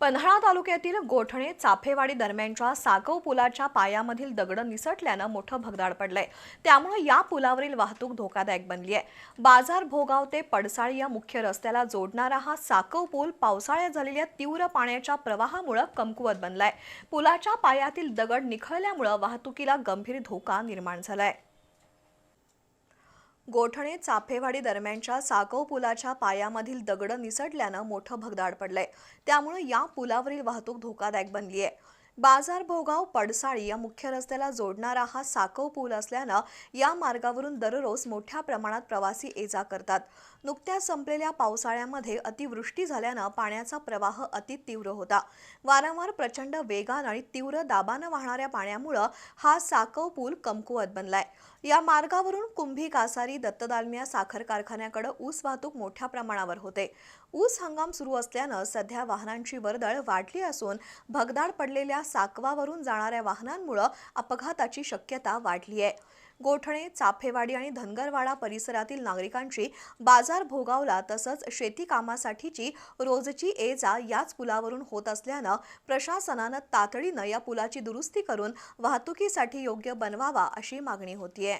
पन्हाळा तालुक्यातील गोठणे चाफेवाडी दरम्यानच्या साकव पुलाच्या पायामधील दगड निसटल्यानं मोठं भगदाड पडलंय. त्यामुळे या पुलावरील वाहतूक धोकादायक बनली आहे बाजार भोगाव ते पडसाळी या मुख्य रस्त्याला जोडणारा हा साकव पूल पावसाळ्यात झालेल्या तीव्र पाण्याच्या प्रवाहामुळे कमकुवत बनलाय. पुलाच्या पायातील दगड निखळल्यामुळे वाहतुकीला गंभीर धोका निर्माण झालाय. गोठणे चाफेवाडी दरम्यानच्या साकव पुलाच्या पायामधील दगड निसटल्यानं मोठं भगदाड पडलंय. त्यामुळे या पुलावरील वाहतूक धोकादायक बनली आहे बाजार भोगाव पडसाळी या मुख्य रस्त्याला जोडणारा हा साकव पूल असल्यानं या मार्गावरून दररोज मोठ्या प्रमाणात प्रवासी ये जा करतात. नुकत्याच संपलेल्या पावसाळ्यामध्ये अतिवृष्टी झाल्यानं पाण्याचा प्रवाह अति तीव्र होता. वारंवार प्रचंड वेगानं आणि तीव्र दाबानं वाहणाऱ्या पाण्यामुळं हा साकव पूल कमकुवत बनलाय. या मार्गावरून कुंभी कासारी दत्तदालमिया साखर कारखान्याकडे ऊस वाहतूक मोठ्या प्रमाणावर होते. ऊस हंगाम सुरू असल्यानं सध्या वाहनांची वर्दळ वाढली असून भगदाड पडलेल्या साकवावरून जाणाऱ्या वाहनांमुळं अपघाताची शक्यता वाढली आहे. गोठणे चाफेवाडी आणि धनगरवाडा परिसरातील नागरिकांची बाजार भोगावला तसंच शेती कामासाठीची रोजची ये जा याच पुलावरून होत असल्यानं प्रशासनानं तातडीनं या पुलाची दुरुस्ती करून वाहतुकीसाठी योग्य बनवावा अशी मागणी होतीये.